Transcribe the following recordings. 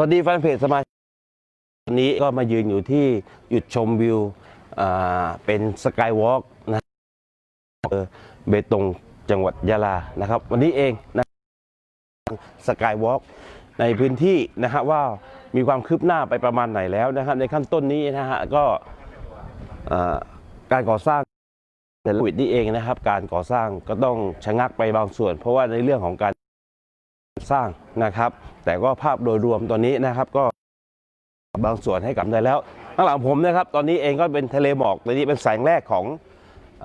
วัสดีแฟนเพจสมาชิกวันนี้ก็มายืนอยู่ที่จุดชมวิวเป็นสกายวอล์กนะเบตงจังหวัดยะลานะครับ วันนี้เองนะสกายวอล์กในพื้นที่นะฮะว่ามีความคืบหน้าไปประมาณไหนแล้วนะครับ ในขั้นต้นนี้นะฮะก็การก่อสร้างแต่ละวิดนี่เองนะครับ การก่อสร้างก็ต้องชะงักไปบางส่วน เพราะว่าในเรื่องของการ สร้างนะครับ แต่ก็ภาพโดยรวมตอนนี้นะครับ ก็บางส่วนให้กลับได้แล้วข้างหลังผมนะครับ ตอนนี้เองก็เป็นทะเลหมอกตอนนี้เป็นแสงแรกของ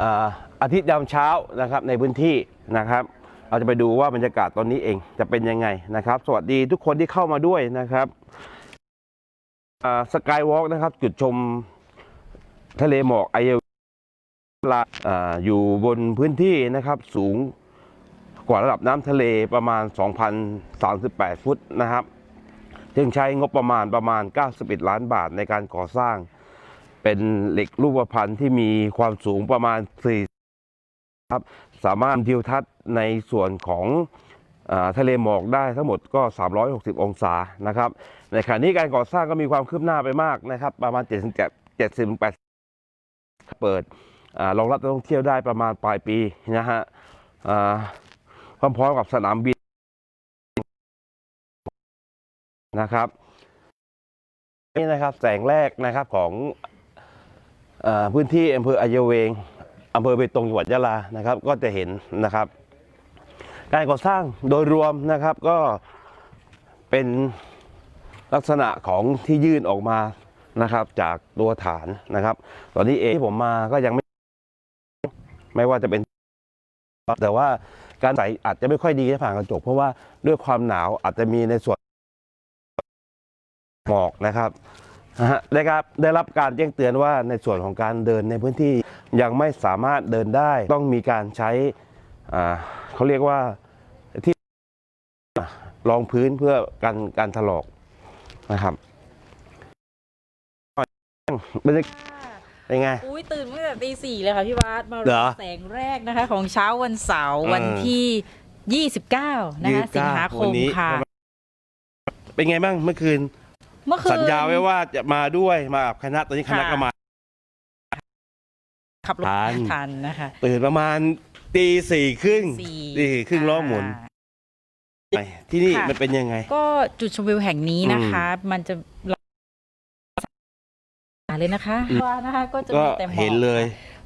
อาอาทิตย์ยามเช้านะครับในพื้นที่นะครับ เราจะไปดูว่าบรรยากาศตอนนี้เองจะเป็นยังไงนะครับ สวัสดีทุกคนที่เข้ามาด้วยนะครับสกายวอล์กนะครับ จุดชมทะเลหมอกไอเอลาอาอยู่บนพื้นที่นะครับสูง กว่าระดับน้ำทะเลประมาณ 2,038 ฟุตนะครับจึงใช้งบประมาณประมาณ 91 ล้านบาทในการก่อสร้าง เป็นเหล็กรูปพรรณที่มีความสูงประมาณ 4 ครับ สามารถทิวทัศน์ในส่วนของอาทะเลหมอกได้ทั้งหมดก็ 360 องศานะครับ ในขณะนี้การก่อสร้างก็มีความคืบหน้าไปมากนะครับ ประมาณ 77 70เปิดอารองรับนักท่องเที่ยวได้ประมาณปลายปีนะฮะอ่า พร้อมๆกับสนามบินนะครับนี่นะครับแสงแรกนะครับของอพื้นที่อำเภออายเวงอำเภอเบตงจังหวัดยะลานะครับ ก็จะเห็นนะครับ การก่อสร้างโดยรวมนะครับก็เป็นลักษณะของที่ยื่นออกมานะครับจากตัวฐานนะครับ ตอนนี้เองที่ผมมาก็ยังไม่ ไม่ว่าจะเป็น แต่ว่า การใส่อาจจะไม่ค่อยดีถ้าผ่านกระจก เพราะว่าด้วยความหนาวอาจจะมีในส่วนหมอกนะครับนะฮะได้ครับได้รับการแจ้งเตือนว่าในส่วนของการเดินในพื้นที่ยังไม่สามารถเดินได้ ต้องมีการใช้เขาเรียกว่าที่รองพื้นเพื่อการการถลอกนะครับ เป็นยังเป็นไง อุ้ยตื่นตั้งแต่ตีสี่เลยค่ะพี่บาสมาเหรอแสงแรกนะคะ ของเช้าวันเสาร์เออวันที่ 29 นะคะ29สิงหาควัมนนี้ค่ะเป็นไงบ้างเมื่อคืน เมื่อคืน สัญญาไว้ว่าจะมาด้วยมากับคณะตอนนี้คณะค่ะก็มาขับรถทันทันนะคะตื่นประมาณตีสี่ครึ่งสี่ตีครึ่งล้อหมุนอ่าที่นี่ค่ะ มันเป็นยังไง ก็จุดชมวิวแห่งนี้นะคะ มันจะ เลยนะคะอืมว่านะคะก็จะก็มีแต่หมอกเห็นเลย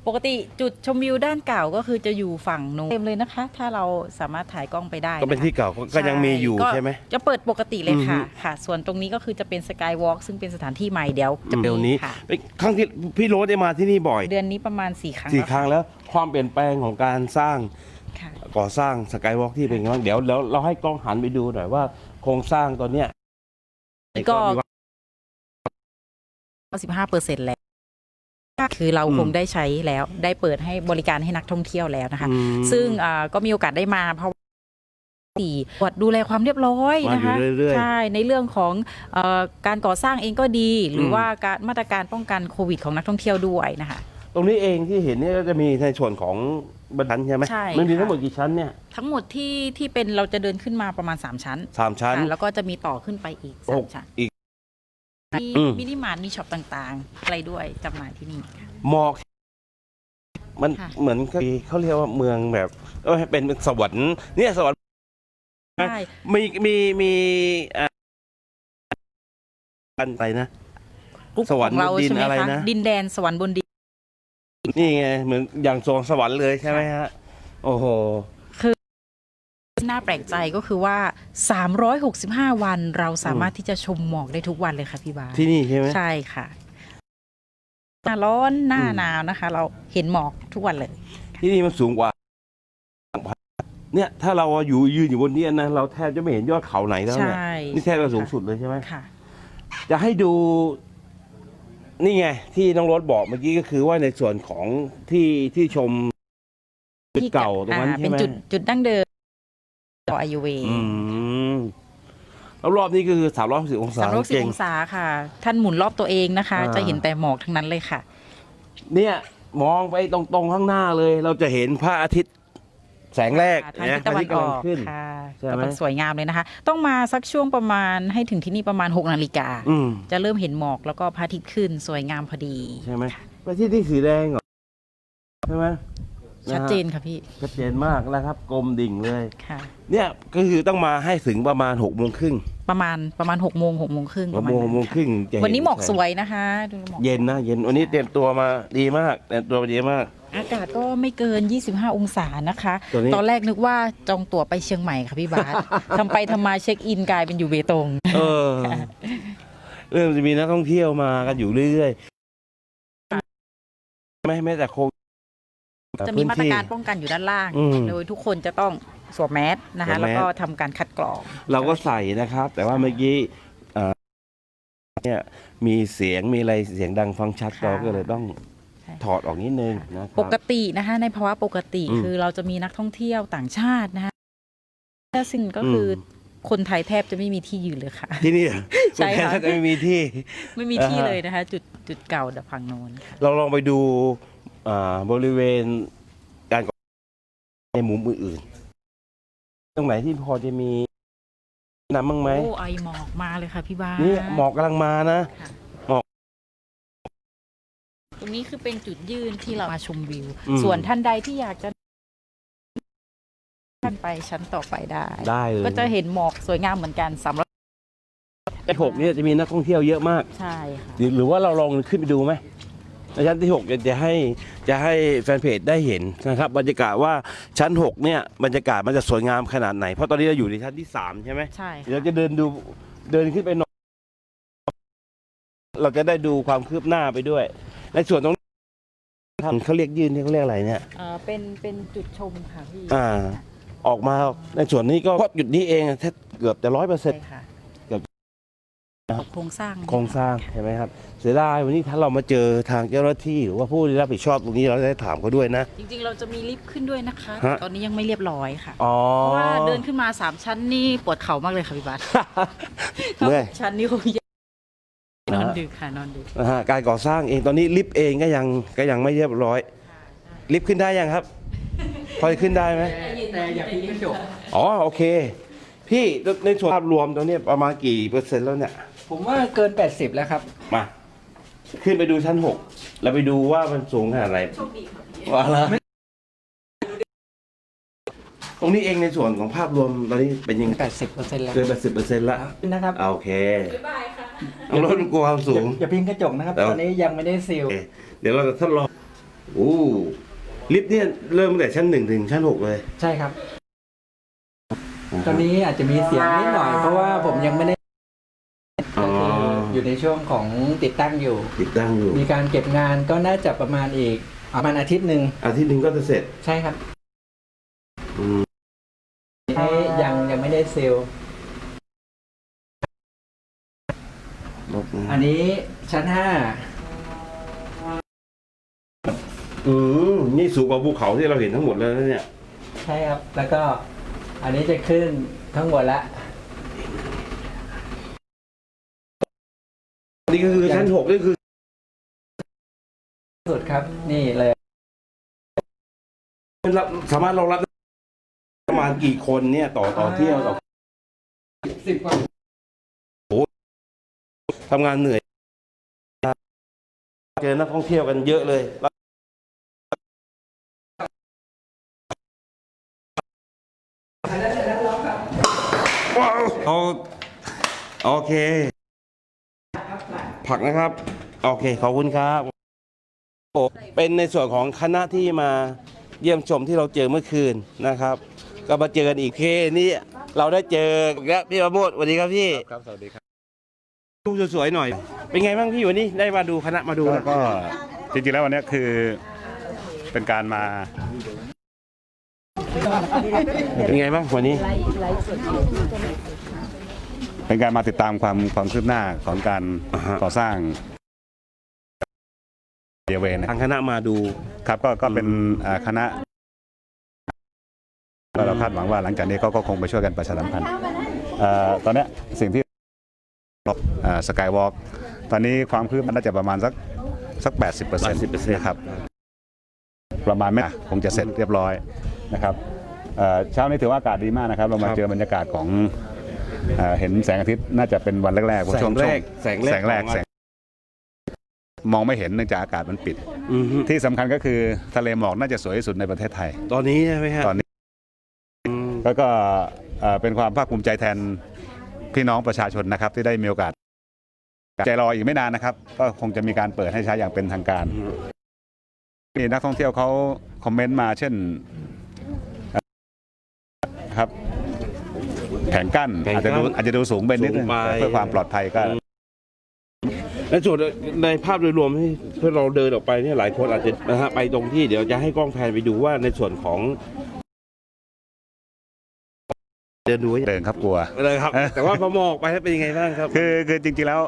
ปกติจุดชมวิวด้านเก่าก็คือจะอยู่ฝั่งนู้นเต็มเลยนะคะ ถ้าเราสามารถถ่ายกล้องไปได้ก็เป็นนะคะที่เก่าก็ก็ยังมีอยู่ก็ใช่ไหม จะเปิดปกติเลยค่ะอือฮึ ค่ะ ส่วนตรงนี้ก็คือจะเป็นสกายวอล์กซึ่งเป็นสถานที่ใหม่เดี๋ยวจะมีเดี๋ยวนี้ค่ะเป็นครั้งที่พี่โรสได้มาที่นี่บ่อยเดือนนี้ประมาณสี่ครั้งสี่แล้วครั้งแล้วความเปลี่ยนแปลงของการสร้างค่ะ ก่อสร้างสกายวอล์กที่เป็นไงบ้างเดี๋ยวแล้วเราให้กล้องหันไปดูหน่อยว่าโครงสร้างตอนเนี้ยก็ มี ความสิบห้าเปอร์เซ็นต์แล้วคือเราอืมคงได้ใช้แล้วได้เปิดให้บริการให้นักท่องเที่ยวแล้วนะคะอืมซึ่งอ่าก็มีโอกาสได้มาเพราะสี่ตรวจดูแลความเรียบร้อยนะคะมาอยู่เรื่อยๆใช่ในเรื่องของเออการก่อสร้างเองก็ดี หรือมว่าการมาตรการป้องกันโควิดของนักท่องเที่ยวด้วยนะคะตรงนี้เองที่เห็นเนี่ยก็จะมีในส่วนของบันทันใช่ไหมใช่มันมีค่ะทั้งหมดกี่ชั้นเนี่ยทั้งหมดที่ที่เป็นเราจะเดินขึ้นมาประมาณ 3 ชั้นสามชั้นค่ะแล้วก็จะมีต่อขึ้นไปอีกหสามกชั้นอีก มีอืม มินิมาร์ทมีช็อปต่างๆ อะไรด้วยจำหน่ายที่นี่ค่ะหมอกมันค่ะ เหมือนกับเขาเรียกว่าเมืองแบบเออเป็นสวรรค์เนี่ยสวรรค์ใช่มีมีมีอ่าอันไปนะ กรุ๊ปสวรรค์ของเราบนดินใช่ไหมอะไรคะนะ ดินแดนสวรรค์บนดิน นี่ไงเหมือนอย่างสวงสวรรค์เลยใช่ไหมฮะ โอ้โห น่าแปลกใจก็คือว่า 365 วันเราสามารถที่จะชมหมอกได้ทุกวันเลยค่ะพี่บาสที่นี่ใช่ไหมใช่ค่ะหน้าร้อนหน้าอืมหนาวนะคะ เราเห็นหมอกทุกวันเลย ที่นี่มันสูงกว่า เนี่ยถ้าเราอยู่ยืนอยู่บนเนี้นะเราแทบจะไม่เห็นยอดเขาไหนแล้วเนี่ยใช่ นี่แทบจะสูงสุดเลยใช่ไหมค่ะ จะให้ดู นี่ไง ที่น้องรถบอกเมื่อกี้ก็คือว่าในส่วนของที่ที่ชมจุดเก่าตรงนั้นอ่ใช่เป็นไหม จุดจุดดั้งเดิม ต่ออายุเวอืมแล้วรอบนี้ก็คือสามร้อยสิบองศาสามร้อยสิบเก่ง องศาค่ะ ท่านหมุนรอบตัวเองนะคะ อ่า จะเห็นแต่หมอกทั้งนั้นเลยค่ะ เนี่ย มองไปตรงๆข้างหน้าเลย เราจะเห็นพระอาทิตย์แสงแรกทางทิศตะวันออกขึ้น ค่ะใช่ไหม กำลังสวยงามเลยนะคะ ต้องมาสักช่วงประมาณให้ถึงที่นี่ประมาณ 6 นาฬิกา อืม จะเริ่มเห็นหมอกแล้วก็พระอาทิตย์ขึ้นสวยงามพอดี ใช่ไหมประเทศที่สีแดงเหรอใช่ไหมชัดเจนนะฮะค่ะพี่ชัดเจนมากนะครับ กลมดิ่งเลย ค่ะ เนี่ยก็คือต้องมาให้ถึงประมาณหกโมงครึ่งประมาณประมาณ6กโมงหกโมงครึ่งหปกระมาโมณงหกโมงนั้นครึ่งจะค่ะเห็วันนี้หมอกแสงสวยนะคะดูหมอกเย็นนะเย็นวันนี้เตรียมตัวมาดีมากเตรียมตัวมาดีมาก อากาศก็ไม่เกิน 25 องศานะคะ ตัวนี้ ตอนแรกนึกว่าจองตั๋วไปเชียงใหม่ค่ะพี่บาส ทำไปทำมาเช็คอินกลายเป็นอยู่เบตง เออเริ่มจะมีนักท่องเที่ยวมากันอยู่เรื่อยๆไม่แม้แต่โควิด จะมีมาตรการพื้นที่ป้องกันอยู่ด้านล่าง อืม โดยทุกคนจะต้อง สวมแมสนะคะ สวมแมส แล้วก็ทำการคัดกรอง เราก็ใส่นะครับ แต่ว่าเมื่อกี้เอ่อเนี่ยมีเสียงมีอะไรเสียงดังฟังชัดค่ะเราก็เลยต้องใช่ ถอดออกนิดนึงนะคปรับกตินะคะในภาวะปกติอืมคือเราจะมีนักท่องเที่ยวต่างชาตินะคะแต่สิ่งก็คืออม คนไทยแทบจะไม่มีที่ยืนเลยค่ะ ที่นี่เหรอใช่ค่ะณแม่จะไม่มีที่ ไม่มีที่อ่าฮะ เลยนะคะ จุดจุดเก่าดับพังโนนค่ะ เราลองไปดูอ่าบริเวณการก่อในมุมอื่นๆ ตรงไหนที่พอจะมีน้ำบ้างไหม โอ้ไอหมอกมาเลยค่ะพี่บ้าสนี่หมอกกำลังมานะตรงนี้คือเป็นจุดยืนที่เรามาชมวิว อืม ส่วนท่านใดที่อยากจะท่านไปชั้นต่อไปได้ ได้เลยก็จะเห็นหมอกสวยงามเหมือนกันสามร้อยไอ้หกเนี่ยจะมีนักท่องเที่ยวเยอะมาก ใช่ค่ะ หรือหรือว่าเราลองขึ้นไปดูไหม ในชั้นที่หกจะจะให้จะให้แฟนเพจได้เห็นนะครับบรรยากาศว่าชั้นหกเนี่ยบรรยากาศมันจะสวยงามขนาดไหน เพราะตอนนี้เราอยู่ในชั้นที่สามใช่ไหมใช่เดี๋ยวค่ะจะเดินดูเดินขึ้นไปหน่อยเราจะได้ดูความคืบหน้าไปด้วย ในส่วนตรงทำเขาเรียกยื่นที่เขาเรียกอะไรเนี่ยเอ่อเป็นเป็นจุดชมค่ะพี่อ่า ออกมาในส่วนนี้ก็เพราะจุดนี้เองแทบเกือบจะร้อยเปอร์เซ็นใช่ต์ค่ะเกือบ โครงสร้างโครงสร้างใช่ไหมครับ เสียดายวันนี้ถ้าเรามาเจอทางเจ้าหน้าที่หรือว่าผู้ที่รับผิดชอบตรงนี้เราจะได้ถามเขาด้วยนะ จริงๆ เราจะมีลิฟต์ขึ้นด้วยนะคะ ฮะ ตอนนี้ยังไม่เรียบร้อยค่ะ อ๋อ เพราะว่าเดินขึ้นมาสามชั้นนี่ปวดเข่ามากเลยค่ะพี่บัสเมื่อยชั้นนี่คงยากนนะอนฮะดึกค่ะนอนดึกนะฮะการก่อสร้างเองตอนนี้ลิฟต์เองก็ยังก็ยังไม่เรียบร้อย ลิฟต์ขึ้นได้ยังครับ พอจะขึ้นได้ไหมแต่อย่าพิงกระจกอ๋อโอเค พี่ในส่วนภาพรวมตรงนี้ประมาณกี่เปอร์เซ็นต์แล้วเนี่ย ผมว่าเกิน 80 แล้วครับ มา ขึ้นไปดูชั้นหกแล้วไปดูว่ามันสูงขนาดไหนว่าละตรงนี้เองในส่วนของภาพรวมตอนนี้เป็นยังไง80%แล้วเกินแปดสิบเปอร์เซ็นต์ละนะครับโอเคเอารถมันกลัวความสูง อย่าอย่าพิงกระจกนะครับแล้วตอนนี้ยังไม่ได้ซีล โอเคเดี๋ยวเราจะทดลองอู้ลิฟต์เนี่ยเริ่มตั้งแต่ชั้นหนึ่งถึงชั้นหกเลย ใช่ครับ ตอนนี้อาจจะมีเสียงนิดหน่อยเพราะว่าผมยังไม่ได้อ๋ออยู่ ในช่วงของติดตั้งอยู่ ติดตั้งอยู่ มีการเก็บงานก็น่าจะประมาณอีกประมาณอาทิตย์หนึ่งอาทิตย์หนึ่งก็จะเสร็จใช่ครับอืมให้ยังยังไม่ได้ซีลลบนะอันนี้ชั้นอืมนี่สูงกว่าภูเขาที่เราเห็นทั้งหมดแล้วนะเนี่ย5ใช่ครับ แล้วก็อันนี้จะขึ้นทั้งหมดละ นี่ก็คือชั้นหกนี่คือสุดครับ นี่เลยรับสามารถรองรับประมาณกี่คนเนี่ยต่อต่อเที่ยวต่อสิบกว่าทำงานเหนื่อยเจอนักท่องเที่ยวกันเยอะเลยว้าวเอาโอเค ผักนะครับ โอเค ขอบคุณครับโอ้เป็นในส่วนของคณะที่มาเยี่ยมชมที่เราเจอเมื่อคืนนะครับ ก็มาเจอกันอีกเคนี่เราได้เจอแล้วพี่ประโมทสวัสดีครับพี่ครับสวัสดีครับดูสวยๆหน่อย เป็นไงบ้างพี่วันนี้ได้มาดูคณะมาดูก็นะก็จริงๆแล้ววันเนี้ยคือเป็นการมาเป็นไงบ้างวันนี้ เป็นการมาติดตามความความคืบหน้าของการอ่าฮะก่อสร้างเดียเวนนะทางคณะมาดูครับก็ก็เป็นอ่าคณะก็เราคาดหวังว่าหลังจากนี้ก็ก็คงไปช่วยกันประชาสัมพันธ์เอ่อตอนเนี้ยสิ่งที่สกายวอล์กตอนนี้ความคืบมันน่าจะประมาณสักสัก 80%เปอร์เซ็นต์80%นะครับประมาณไม่คงจะเสร็จเรียบร้อยนะครับเอ่อเช้านี้ถือว่าอากาศดีมากนะครับ เรามาครับเจอบรรยากาศของ เอ่อเห็นแสงอาทิตย์น่าจะเป็นวันแรกๆแสงช่วแรกช่วแสงแรกแสงแรกของแสงมองไม่เห็นเนื่องจากอากาศมันปิดอือฮึที่สำคัญก็คือทะเลหมอกน่าจะสวยที่สุดในประเทศไทย ตอนนี้ใช่ไหมฮะตอนนี้อืมแล้วก็เอ่อเป็นความภาคภูมิใจแทนพี่น้องประชาชนนะครับที่ได้มีโอกาสใจรออีกไม่นานนะครับ ก็คงจะมีการเปิดให้ใช้อย่างเป็นทางการมีนักท่องเที่ยวเขาคอมเมนต์มาเช่นเอ่อครับ แผงกั้นแผงกั้นอาจจะดูอาจจะดูสูงไปนิดนึงสูงไปแต่เพื่อความปลอดภัยก็ในส่วนในภาพโดยรวมที่เพื่อเราเดินออกไปเนี่ยหลายคนอาจจะนะฮะไปตรงที่เดี๋ยวจะให้กล้องแพนไปดูว่าในส่วนของเดินดูไว้เดินครับกลัว เลยครับ แต่ว่าพอมองออกไปแล้วเป็นยังไงบ้างครับ คือคือจริงๆแล้ว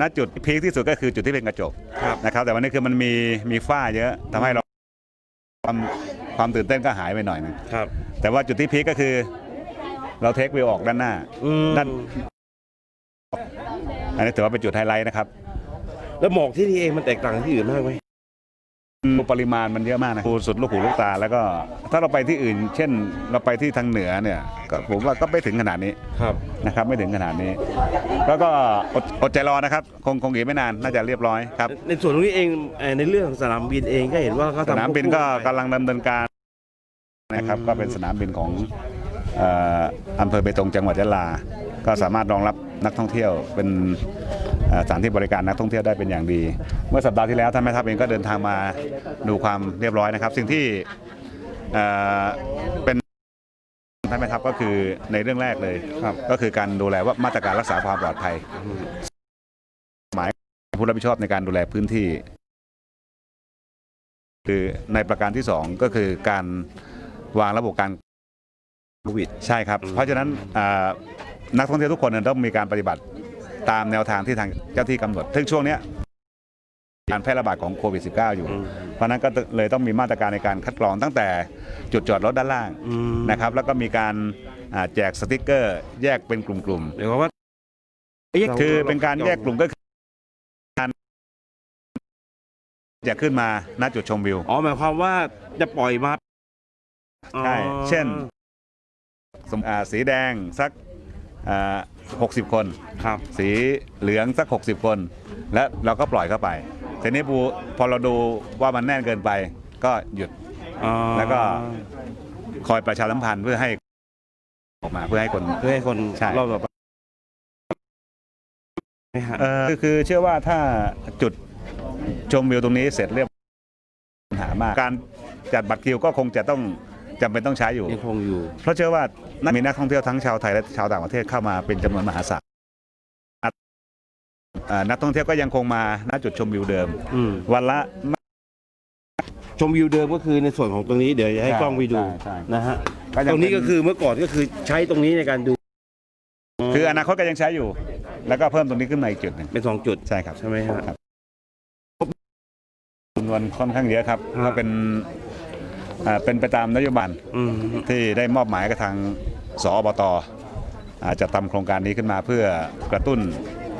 ณจุดพีคที่สุดก็คือจุดที่เป็นกระจกครับ นะครับแต่วันนี้คือมันมีมีฝ้าเยอะทำให้เราความความตื่นเต้นก็หายไปหน่อยหนึงครับ แต่ว่าจุดที่พีคก็คือ เราเทควิวออกด้านหน้าอืมนั่นอันนี้ถือว่าเป็นจุดไฮไลท์นะครับแล้วหมอกที่นี่เองมันแตกต่างจากที่อื่นมากไหมปริมาณมันเยอะมากนะดูสุดลูกหูลูกตาแล้วก็ ถ้าเราไปที่อื่น เช่น เราไปที่ทางเหนือเนี่ยก็ผมว่าก็ไม่ถึงขนาดนี้ครับนะครับ ไม่ถึงขนาดนี้ แล้วก็อดอดใจรอนะครับ คงคงอีกไม่นานน่าจะเรียบร้อยครับ ในส่วนตรงนี้เองเอ่อในเรื่องสนามบินเองก็เห็นว่าเขาสทำนามบินก็กำลังดำเนินการนะครับก็เป็นสนามบินของเอ่ออำเภอเบตงจังหวัดยะลา ก็สามารถรองรับนักท่องเที่ยวเป็นเอ่อสถานที่บริการนักท่องเที่ยวได้เป็นอย่างดี เมื่อสัปดาห์ที่แล้วท่านแม่ทัพเองก็เดินทางมาดูความเรียบร้อยนะครับ สิ่งที่เอ่อเป็นท่านแม่ทัพก็คือในเรื่องแรกเลยครับก็คือการดูแลว่ามาตรการรักษาความปลอดภัย หมายผู้รับผิดชอบในการดูแลพื้นที่ คือในประการที่สองก็คือการวางระบบการ โควิดใช่ครับ เพราะฉะนั้นอ่านักท่องเที่ยวทุกคนเนยต้องมีการปฏิบัติตามแนวทางที่ทางเจ้าที่กำหนดซึ่งช่วงเนี้ยการแพร่ระบาดของโควิด -19 อยู่อืมเพราะฉะนั้นก็เลยต้องมีมาตรการในการคัดกรองตั้งแต่จุดจอดรถด้านล่างอืมนะครับ แล้วก็มีการอ่าแจกสติกเกอร์แยกเป็นกลุ่มเดี๋ยวว่าๆคือเป็นการแยกกลุ่มก็คือการจะขึ้นมาณจุดชมวิว อ๋อหมายความว่าจะปล่อยมาใช่อ๋อเช่น สมอ่าสีแดงสักหกสิบคน ครับ สีเหลืองสัก 60 คน และเราก็ปล่อยเข้าไปทีนี้ปูพอเราดูว่ามันแน่นเกินไปก็หยุดอ๋อแล้วก็คอยประชาสัมพันธ์เพื่อให้ออกมาเพื่อให้คน เพื่อให้คนใช่ รอบต่อไปไม่ฮะ เออคือคือเชื่อว่าถ้าจุดชมวิวตรงนี้เสร็จเรียบปัญหามาก การจัดบัตรคิวก็คงจะต้อง จำเป็นต้องใช้อยู่ ยังคงอยู่ เพราะเชื่อว่าน่ามีนักท่องเที่ยวทั้งชาวไทยและชาวต่างประเทศเข้ามาเป็นจำนวนมหาศาลอ่านักท่องเที่ยวก็ยังคงมาณจุดชมวิวเดิม อืมวันละ ชมวิวเดิมก็คือในส่วนของตรงนี้เดี๋ยวจะให้ใช่กล้องไปดูใช่ใช่ นะฮะก็ยังตรงนี้เป็นก็คือเมื่อก่อนก็คือใช้ตรงนี้ในการดูคืออนาคตก็ยังใช้อยู่ แล้วก็เพิ่มตรงนี้ขึ้นมาอีกจุดหนึ่งเป็นสองจุด ใช่ครับใช่ไหมฮะครับจำนวนค่อนข้างเยอะครับฮะ ก็เป็น อ่าเป็นไปตามนโยบายอืมที่ได้มอบหมายกับทางสอบตอาจจะทำโครงการนี้ขึ้นมาเพื่อกระตุ้น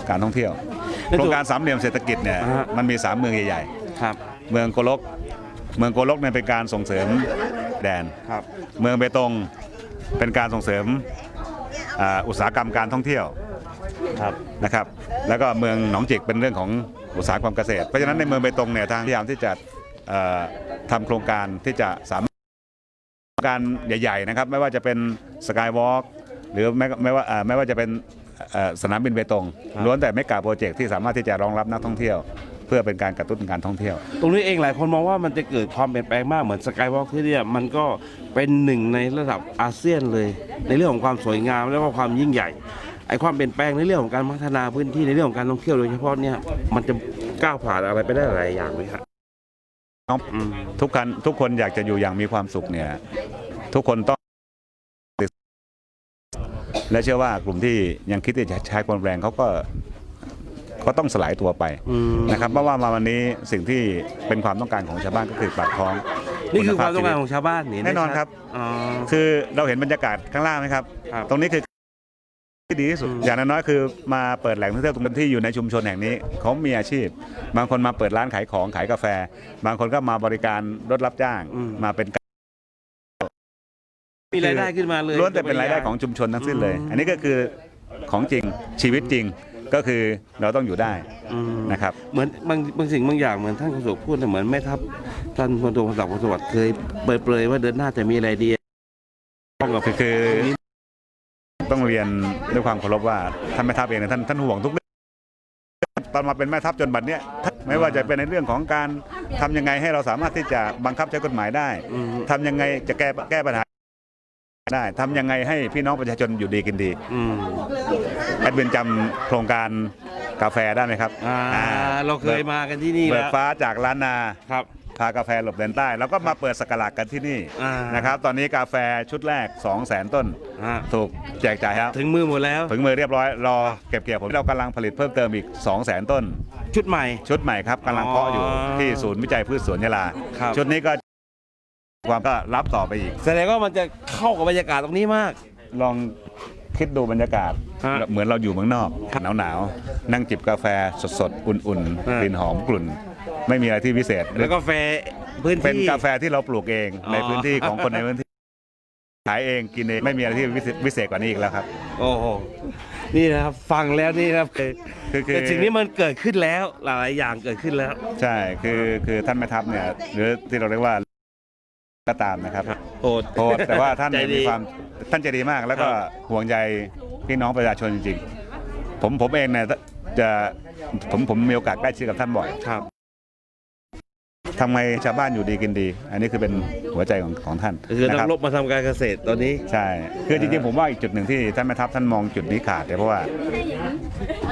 การท่องเที่ยว โครงการสามเหลี่ยมเศรษฐกิจเนี่ยมันมีสามเมืองใหญ่ครับๆ เมืองโกลก เมืองโกลกเนี่ยเป็นการส่งเสริมแดน ครับ เมืองเบตงเป็นการส่งเสริมอ่าอุตสาหกรรมการท่องเที่ยว ครับ นะครับแล้วก็เมืองหนองจิกเป็นเรื่องของอุตสาหกรรมเกษตร เพราะฉะนั้นในเมืองเบตงเนี่ยทางพยายามที่จะเอ่อ ทำโครงการที่จะสามารถโครงการใหญ่ๆนะครับไม่ว่าจะเป็นสกายวอล์กหรือไม่ไม่ว่าอ่าไม่ว่าจะเป็นเอ่อสนามบินเบตงครับล้วนแต่ไม่กาโปรเจกต์ที่สามารถที่จะรองรับนักท่องเที่ยวเพื่อเป็นการกระตุ้นการท่องเที่ยว ตรงนี้เองหลายคนมองว่ามันจะเกิดความเปลี่ยนแปลงมากเหมือนสกายวอล์กที่เนี่ยมันก็เป็นหนึ่งในระดับอาเซียนเลย ในเรื่องของความสวยงามและก็ความยิ่งใหญ่ไอ้ความเปลี่ยนแปลงในเรื่องของการพัฒนาพื้นที่ในเรื่องของการท่องเที่ยวโดยเฉพาะเนี่ยมันจะก้าวผ่านอะไรไปได้หลายอย่างไหมครับ ครับอืมทุกคนทุกคนอยากจะอยู่อย่างมีความสุขเนี่ย ทุกคนต้อง และเชื่อว่ากลุ่มที่ยังคิดที่จะใช้ความแรงเขาก็ก็ต้องสลายตัวไปอืมนะครับเพราะว่ามาวันนี้สิ่งที่เป็นความต้องการของชาวบ้านก็คือปากท้องนี่คือความณภพต้องการชีวิของชาวบ้านนี่แน่นอนครับอ๋อคือเราเห็นบรรยากาศข้างล่างไหมครับครับตรงนี้คือ ที่ดีที่สุดอืมอย่างน้อยๆคือมาเปิดแหล่งท่องเที่ยวตรงที่อยู่ในชุมชนแห่งนี้เขามีอาชีพ บางคนมาเปิดร้านขายของขายกาแฟ บางคนก็มาบริการรถรับจ้างมาเป็นมีรายได้ขึ้นมาเลยล้วนแต่เป็นรายได้ของชุมชนทั้งสิ้นเลย อันนี้ก็คือของจริงชีวิตจริงก็คือเราต้องอยู่ได้อืมนะครับเหมือนบางบางสิ่งบางอย่างเหมือนท่านโฆษกพูดนะเหมือนแม่ทัพท่านพลโทศักดิ์พงศวัสดิ์เคยเปรยๆว่าเดินหน้าจะมีอะไรดีต้องกับคือคือ ต้องเรียนด้วยความเคารพว่าท่านแม่ทัพเองเนี่ยท่านท่านห่วงทุกเรื่องตอนมาเป็นแม่ทัพจนบัดเนี้ยไม่ว่าจะเป็นในเรื่องของการทำยังไงให้เราสามารถที่จะบังคับใช้กฎหมายได้อืมทำยังไงจะแก้แก้ปัญหาได้ทำยังไงให้พี่น้องประชาชนอยู่ดีกินดีอืมแอดเวนจำโครงการกาแฟได้ไหมครับอ่าอ่เราเคยมากันที่นี่เบิแล้กวฟ้าจากล้านนา ครับ พากาแฟหลบแดนใต้ แล้วก็มาเปิดสกราชกันที่นี่อ่าน นะครับตอนนี้กาแฟชุดแรก 2 0 0แสนต้นฮะถูกแจกจ่ายแล้วถึงมือหมดแล้ว ถึงมือเรียบร้อยรอเก็บเกี่ยวผมเรากำลังผลิตเพิ่มเติมอีก 2 0 0แสนต้น ชุดใหม่ ชุดใหม่ครับกำลังเพาะอยู่อ๋อที่ศูนย์วิจัยพืชสวนยาลา ครับ ชุดนี้ก็ความก็รับต่อไปอีก แสดงว่ามันจะเข้ากับบรรยากาศตรงนี้มาก ลองคิดดูบรรยากาศ ฮะเหมือนเราอยู่เมืองนอกหนาวหนาวๆนั่งจิบกาแฟสดๆ อุ่นฮะ ๆกลิ่นหอมกลุ่น ไม่มีอะไรที่พิเศษแล้วก็แฟพื้นที่ เป็นกาแฟที่เราปลูกเองอ๋อ ในพื้นที่ของคนในพื้นที่ขายเองกินเองไม่มีอะไรที่วิเศษวิเศษกว่านี้อีกแล้วครับ โอ้โหนี่นะครับฟังแล้วนี่นะครับคือคือคือ แต่สิ่งนี้มันเกิดขึ้นแล้วหลายๆอย่างเกิดขึ้นแล้ว ใช่คือคือท่านแม่ทัพเนี่ย หรือที่เราเรียกว่าก็ตามนะครับโหดโทษแต่ว่าท่านใจเนี่ยดี มีความท่านใจดีมาก แล้วก็ครับ ห่วงใยพี่น้องประชาชนจริงๆผมผมเองเนี่ยจะผมผมมีโอกาสใกล้ชิดกับท่านบ่อย ครับ ทำไงชาวบ้านอยู่ดีกินดี อันนี้คือเป็นหัวใจของของท่านคือต้อนะครังลบมาทำการเกษตรตอนนี้ ใช่ คือจริงๆผมว่าอีกจุดหนึ่งที่ท่านแม่ทัพท่านมองจุดนี้ขาดเนี่ยเพราะว่า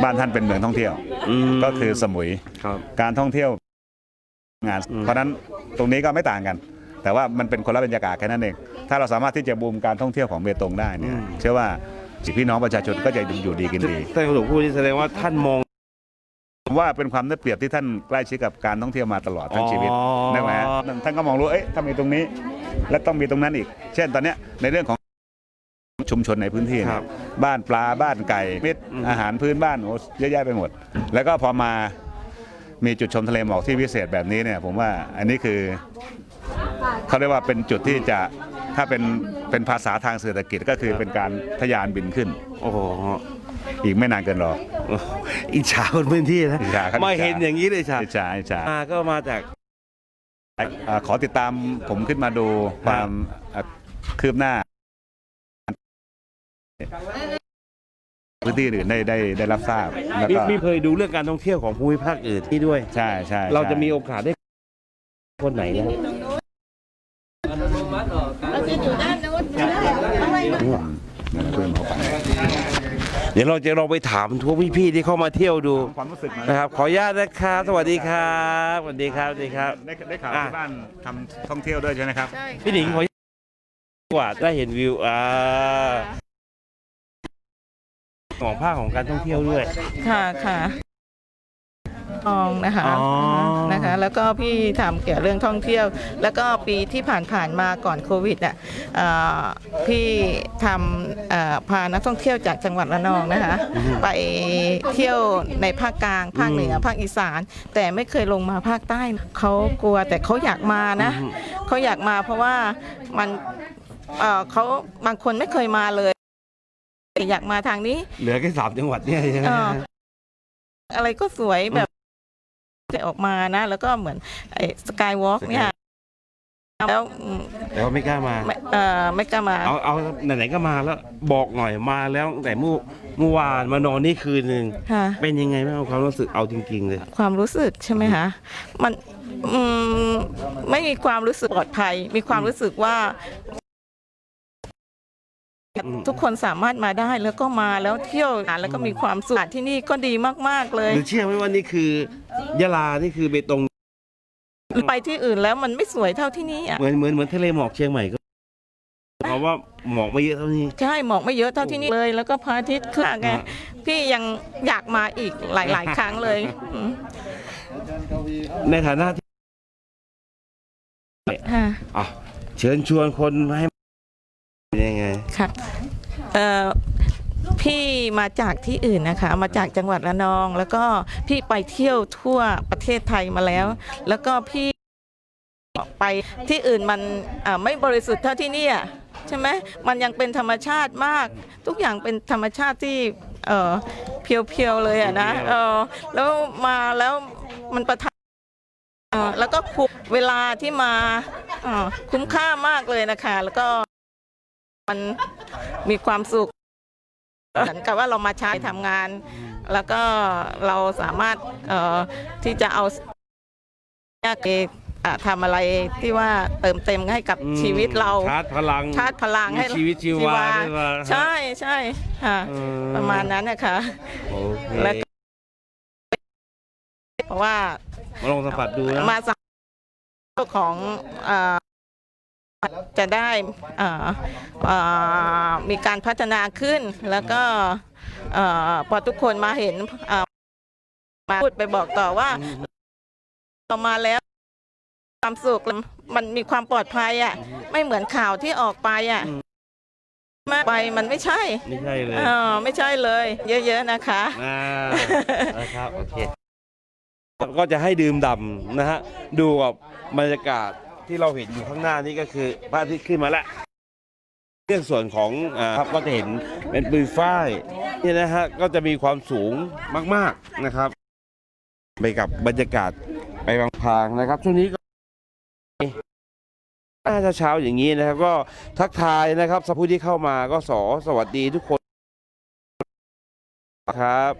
บ้านท่านเป็นเมืองท่องเที่ยว อืม ก็คือสมุย ครับ การท่องเที่ยวงานอืมเพราะฉะนั้นตรงนี้ก็ไม่ต่างกัน แต่ว่ามันเป็นคนละบรรยากาศแค่นั้นเอง ถ้าเราสามารถที่จะบูมการท่องเที่ยวของเบตงได้เนี่ย เชื่อว่าพี่น้องประชาชนก็จะอยู่ดีกินดี ท่านโฆษกพูดนี่แสดงว่าท่านมอง ผมว่าเป็นความได้เปรียบที่ท่านใกล้ชิดกับการท่องเที่ยวมาตลอดทั้งชีวิตอ๋อนั่นแหละท่านก็มองรู้เอ้ยถ้ามีตรงนี้ และต้องมีตรงนั้นอีก เช่นตอนเนี้ยในเรื่องของชุมชนในพื้นที่คเนี่รัยบบ้านปลาบ้านไก่มิตรอืมอาหารพื้นบ้านโอ้เยอะแยะไปหมด แล้วก็พอมามีจุดชมทะเลหมอกที่พิเศษแบบนี้เนี่ยผมว่าอันนี้คือเขาเรียกว่าเป็นจุดที่จะถ้าเป็นเป็นภาษาทางเศรษฐกิจก็คือเป็นการทะยานบินขึ้น โอ้โห อีกไม่นานเกินรอ อิจฉาคนพื้นที่นะอิจฉาครับไม่อิจฉาเห็นอย่างนี้เลยอิจฉาอิจฉาอิจฉามาก็มาจาก เอ่อขอติดตามผมขึ้นมาดูความเอ่อคืบหน้า พื้นที่อื่นได้ได้ได้รับทราบแล้วมีก็มีเคยดูเรื่องการท่องเที่ยวของภูมิภาคอื่นที่ด้วย ใช่ใช่เราจะใช่มีโอกาสได้คนไหนนะ อืมเดี๋ยวเพื่อนเขาไป เดี๋ยวเราจะลองไปถามทุกพี่ๆที่เข้ามาเที่ยวดูความรู้สึกหน่อยนะครับ ขออนุญาตนะครับสวัสดีครับสวัสดีครับสวัสดีครับ ได้ได้ข่าวอะ ที่บ้านทำท่องเที่ยวด้วยใช่ไหมครับพี่หนิงขออนุญาตกว่าได้เห็นวิวอ่าของภาคของการท่องเที่ยวด้วย ค่ะค่ะ ทองนะคะอ๋อ นะคะ แล้วก็พี่ทำเกี่ยวเรื่องท่องเที่ยว แล้วก็ปีที่ผ่านๆมาก่อนโควิดอะเอ่อพี่ทำเอ่อพานักท่องเที่ยวจากจังหวัดระนองนะคะ ไปเที่ยวในภาคกลางภาคเหนือภาคอีสาน แต่ไม่เคยลงมาภาคใต้เขากลัวแต่เขาอยากมานะเขาอยากมาเพราะว่ามันเอ่อเขาบางคนไม่เคยมาเลย อยากมาทางนี้ เหลือแค่สามจังหวัดเนี่ยใช่ไหม เออ อะไรก็สวยแบบจะ ออกมานะ แล้วก็เหมือนไอ้สกายวอล์กเนี่ยแล้วอืมแต่ว่าไม่กล้ามาไม่เออไม่กล้ามาเอาเอาไหนๆก็มาแล้วบอกหน่อยมาแล้วตั้งแต่เมื่อเมื่อวานมานอนนี่คืนหนึ่งค่ะเป็นยังไงบ้างความรู้สึกเอาจริง ๆ เลย ความรู้สึกใช่ไหมคะมันอืมไม่มีความรู้สึกปลอดภัย มีความรู้สึกว่าอืม ทุกคนสามารถมาได้แล้วก็มาแล้วเที่ยวแล้วก็มีความสุขที่นี่ก็ดีมากๆเลย หรือเชื่อไหมว่านี่คือยะลา นี่คือเบตง ไปที่อื่นแล้วมันไม่สวยเท่าที่นี่อะเหมือนเหมือนเหมือนทะเลหมอกเชียงใหม่ก็เพราะว่าหมอกไม่เยอะเท่านี้ ใช่หมอกไม่เยอะเท่าที่นี่เลย แล้วก็พระอาทิตย์ขึ้นไงฮะพี่ยังอยากมาอีกหลาย ๆ ครั้งเลยอืมในฐานะที่ค่ะอะเชิญชวนคนให้เป็นยังไง ค่ะ เอ่อพี่มาจากที่อื่นนะคะ มาจากจังหวัดระนอง แล้วก็พี่ไปเที่ยวทั่วประเทศไทยมาแล้ว แล้วก็พี่ไปที่อื่นมันอ่าไม่บริสุทธิ์เท่าที่เนี่ยใช่ไหมมันยังเป็นธรรมชาติมาก ทุกอย่างเป็นธรรมชาติที่เออเพียวๆเลยอะนะเออแล้วมาแล้วมันประทับเออแล้วก็คุ้มเวลาที่มาเออคุ้มค่ามากเลยนะคะ แล้วก็ มันมีความสุขเหมือนกับว่าเรามาใช้ทำงาน แล้วก็เราสามารถเอ่อที่จะเอาไปอะทำอะไรที่ว่าเติมเต็มให้กับชีวิตเราชาร์จพลังชาร์จพลังให้มีชีวิตชีวาด้วยว่าใช่ใช่ค่ะอืมประมาณนั้นนะคะโอเคแล้วก็เพราะว่ามาลองสัมผัสดูนะมาสัมเจ้าของเอ่อ จะได้เอ่อเอ่อมีการพัฒนาขึ้นแล้วก็เอ่อพอทุกคนมาเห็นเอ่อมาพูดไปบอกต่อว่าเรามาแล้วความสุขมันมีความปลอดภัยอะ ไม่เหมือนข่าวที่ออกไปอะมาไปมันไม่ใช่ ไม่ใช่เลยเออไม่ใช่เลย เยอะ ๆ นะคะอ่านะครับโอเคก็จะให้ดื่มด่ำนะฮะ ดูกับบรรยากาศ ที่เราเห็นอยู่ข้างหน้านี่ก็คือพระอาทิตย์ขึ้นมาแล้วเรื่องส่วนของอ่าครับก็จะเห็นเป็นปุยฝ้ายนี่นะฮะก็จะมีความสูงมากๆนะครับ ไปกับบรรยากาศไปบางพางนะครับ ช่วงนี้ก็น่าจะเช้าอย่างนี้นะครับ ก็ทักทายนะครับสัผู้ที่เข้ามาก็สอสวัสดีทุกคนครับ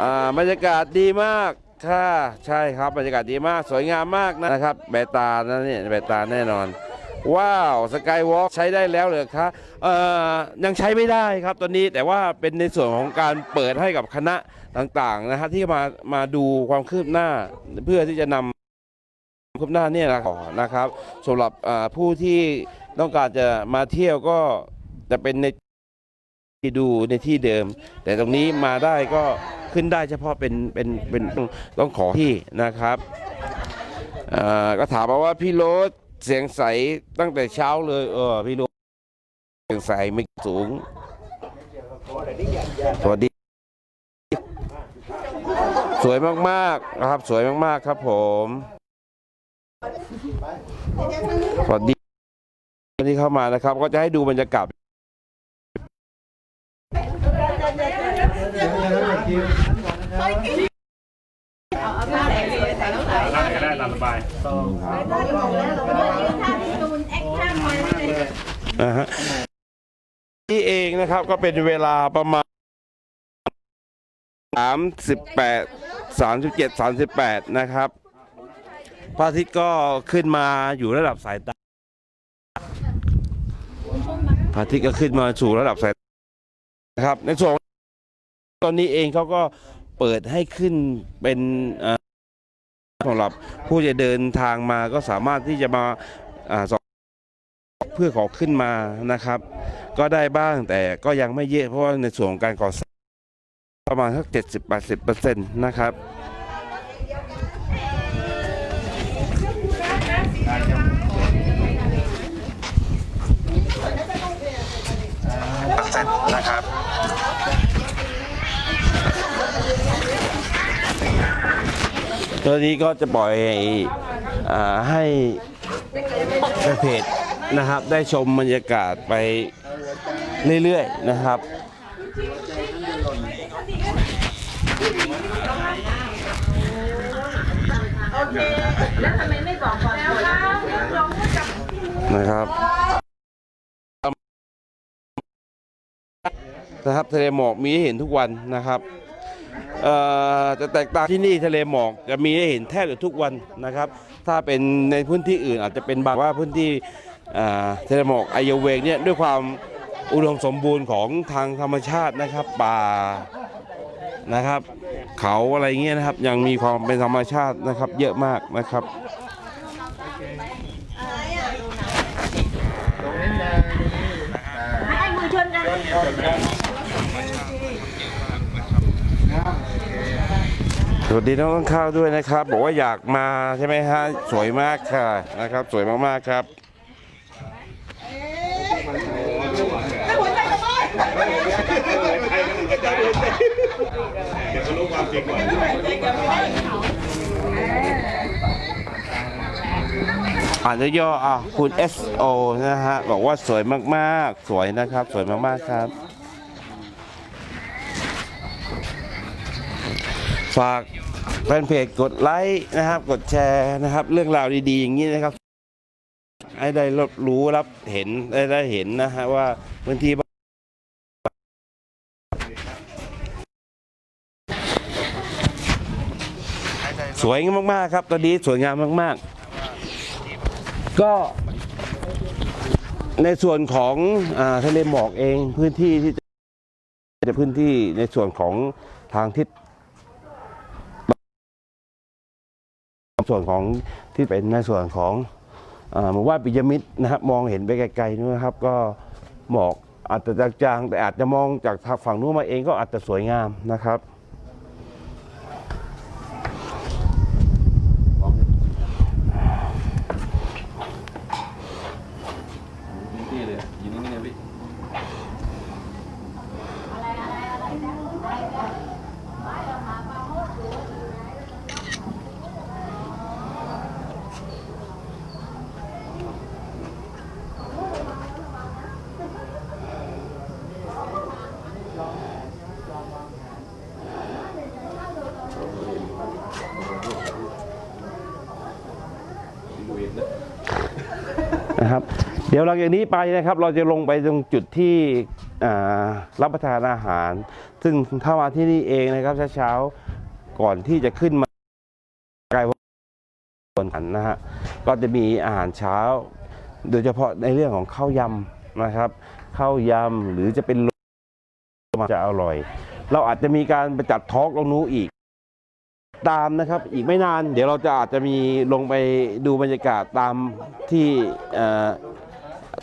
อ่าบรรยากาศดีมาก ค่ะใช่ครับบรรยากาศดีมากสวยงามมากนะครับแบตานะเนี่ยแบตาแน่นอน ว้าวสกายวอล์กใช้ได้แล้วเหรอคะเอ่อยังใช้ไม่ได้ครับตอนนี้แต่ว่าเป็นในส่วนของการเปิดให้กับคณะต่างๆนะฮะที่มามาดูความคืบหน้าเพื่อที่จะนำคืบหน้าเนี่ยนะครับสำหรับผู้ที่ต้องการจะมาเที่ยวก็จะเป็นใน ที่ดูในที่เดิม แต่ตรงนี้มาได้ก็ขึ้นได้เฉพาะเป็นเป็นเป็นต้องต้องขอที่นะครับก็ถามมาว่าพี่โรสเสียงใสตั้งแต่เช้าเลยเออพี่โรสเสียงใสไม่สูงสวัสดี สวยมากๆนะครับ สวยมากๆครับผม สวัสดีที่เข้ามานะครับ ก็จะให้ดูบรรยากาศ นั่งไหนก็ได้ตามสบายนะฮะนี่เองนะครับก็เป็นเวลาประมาณสามสิบแปดสามสิบเจ็ดสามสิบแปดนะครับพระอาทิตย์ก็ขึ้นมาอยู่ระดับสายตาพระอาทิตย์ก็ขึ้นมาสู่ระดับสายตานะครับในส่วนของ ตอนนี้เองเขาก็เปิดให้ขึ้นเป็นเอ่อสำหรับผู้จะเดินทางมาก็สามารถที่จะมาอ่าเพื่อขอขึ้นมานะครับ ก็ได้บ้างแต่ก็ยังไม่เยอะเพราะว่าในส่วนของการก่อสร้างประมาณสักเจ็ดสิบแปดสิบเปอร์เซ็นต์นะครับ ตัวนี้ก็จะปล่อยอให้เพจนะครับ ได้ชมบรรยากาศไปเรื่อยๆนะครับนะครับนะครับทะเลหมอกมีให้เห็นทุกวันนะครับ จะแตกต่างที่นี่ทะเลหมอกจะมีให้เห็นแทบจะทุกวันนะครับ ถ้าเป็นในพื้นที่อื่นอาจจะเป็นบางว่าพื้นที่อ่าทะเลหมอกไอเยเวงเนี่ยด้วยความอุดมสมบูรณ์ของทางธรรมชาตินะครับป่านะครับ เขาอะไรเงี้ยนะครับ ยังมีความเป็นธรรมชาตินะครับ เยอะมากนะครับ สวัสดีน้องข้าวด้วยนะครับ บอกว่าอยากมาใช่ไหมฮะสวยมากค่ะนะครับ สวยมากๆครับรู้ความจริงก่อนอ่านย่อๆอะคุณ SO นะฮะ บอกว่าสวยมากๆ สวยนะครับ สวยมากๆครับ ฝากแฟนเพจกดไลค์นะครับ กดแชร์นะครับ เรื่องราวดีๆ อย่างนี้นะครับ ให้ได้รับรู้รับเห็นได้ได้เห็นนะฮะว่าพื้นที่สวยมากๆครับ ตอนนี้สวยงามมาก ๆ ก็ในส่วนของอทะเลหมอกเองพื้นที่ที่จะพื้นที่ในส่วนของทางทิศ ส่วนของที่เป็นในส่วนของหมู่บ้านปิยมิตรนะครับมองเห็นไปไกลๆนู้นนะครับ ก็หมอกอาจจะจางๆแต่อาจจะมองจากฝั่งนู้นมาเองก็อาจจะสวยงามนะครับเดี๋ยวหลัง จากนี้ไปนะครับเราจะลงไปตรงจุดที่รับประทานอาหาร ซึ่งถ้ามาที่นี่เองนะครับเช้าๆก่อนที่จะขึ้นมาไกลบนหันนะฮะก็จะมีอาหารเช้า โดยเฉพาะในเรื่องของข้าวยำนะครับข้าวยำหรือจะเป็นโรตีจะอร่อย เราอาจจะมีการไปจัดทอล์กตรงนู้อีก ตามนะครับอีกไม่นาน เดี๋ยวเราจะอาจจะมีลงไปดูบรรยากาศตามที่อ่อ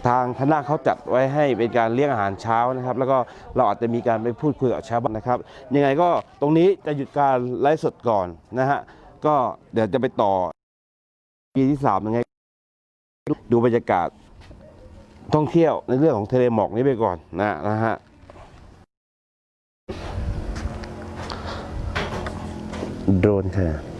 ทางคณะเขาจัดไว้ให้เป็นการเลี้ยงอาหารเช้านะครับ แล้วก็เราอาจจะมีการไปพูดคุยกับชาวบ้านนะครับ ยังไงก็ตรงนี้จะหยุดการไลฟ์สดก่อนนะฮะก็เดี๋ยวจะไปต่อปีที่สามยังไง ดูบรรยากาศท่องเที่ยวในเรื่องของทะเลหมอกนี้ไปก่อนนะนะฮะโดรนค่ะ